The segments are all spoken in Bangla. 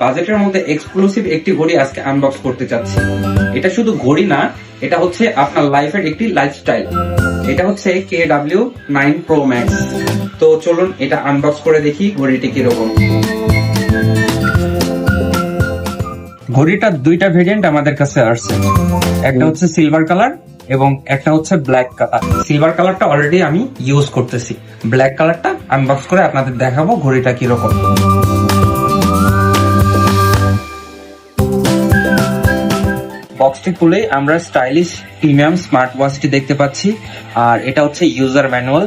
বাজেটের মধ্যে এক্সক্লুসিভ একটি ঘড়ি আজকে আনবক্স করতে চাচ্ছি। এটা শুধু ঘড়ি না এটা হচ্ছে আপনার লাইফের একটি লাইফস্টাইল এটা হচ্ছে K W nine pro max তো চলুন এটা আনবক্স করে দেখি ঘড়িটি কীরকম। ঘড়িটার দুইটা ভেরিয়েন্ট আমাদের কাছে আসছে। একটা হচ্ছে সিলভার কালার এবং একটা হচ্ছে ব্ল্যাক কালার সিলভার কালারটা অলরেডি আমি ইউজ করতেছি। ব্ল্যাক কালারটা আনবক্স করে আপনাদের দেখাবো ঘড়িটা কীরকম। বক্সটি খুলে আমরা স্টাইলিশ প্রিমিয়াম স্মার্ট ওয়াচটি দেখতে পাচ্ছি। আর এটা হচ্ছে ইউজার ম্যানুয়াল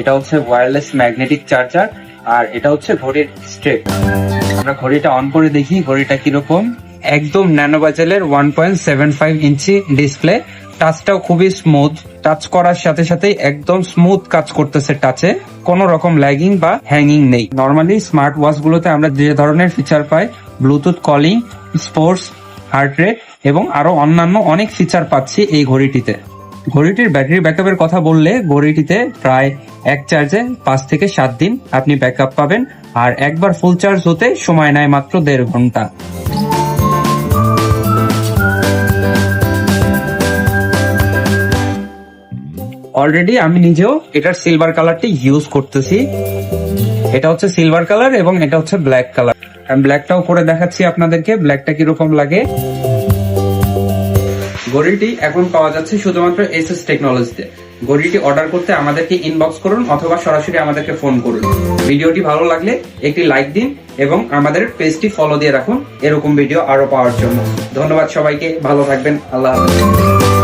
এটা হচ্ছে ওয়্যারলেস ম্যাগনেটিক চার্জার আর এটা হচ্ছে ঘড়ির স্ট্রেপ আমরা ঘড়িটা অন করে দেখি, ঘড়িটা কীরকম। একদম ন্যানো বাজেলের ওয়ান পয়েন্ট সেভেন ফাইভ ইঞ্চি ডিসপ্লে টাচটাও খুবই স্মুথ টাচ করার সাথে সাথে একদম স্মুথ কাজ করতেছে টাচে কোনো রকম ল্যাগিং বা হ্যাঙ্গিং নেই। নর্মালি স্মার্ট ওয়াচ গুলোতে আমরা যে ধরনের ফিচার পাই Bluetooth calling sports heart rate এবং আরও অন্যান্য অনেক ফিচার পাচ্ছি এই ঘড়িটিতে। ঘড়িটির ব্যাটারি ব্যাকআপের কথা বললে ঘড়িটিতে প্রায় এক চার্জে পাঁচ থেকে সাত দিন আপনি ব্যাকআপ পাবেন আর একবার ফুল চার্জ হতে সময় নেয় মাত্র দেড় ঘণ্টা। অলরেডি আমি নিজেও এটার সিলভার কালারটি ইউজ করতেছি। এটা হচ্ছে সিলভার কালার এবং এটা হচ্ছে ব্ল্যাক কালার আমি ব্ল্যাকটাও করে দেখাচ্ছি আপনাদেরকে। ব্ল্যাকটা কীরকম লাগে? ঘড়িটি এখন পাওয়া যাচ্ছে শুধুমাত্র এসএস টেকনোলজিতে ঘড়িটি অর্ডার করতে আমাদেরকে ইনবক্স করুন অথবা সরাসরি আমাদেরকে ফোন করুন। ভিডিওটি ভালো লাগলে একটি লাইক দিন এবং আমাদের পেজটি ফলো দিয়ে রাখুন। এরকম ভিডিও আরও পাওয়ার জন্য। ধন্যবাদ সবাইকে। ভালো থাকবেন। আল্লাহ হাফেজ।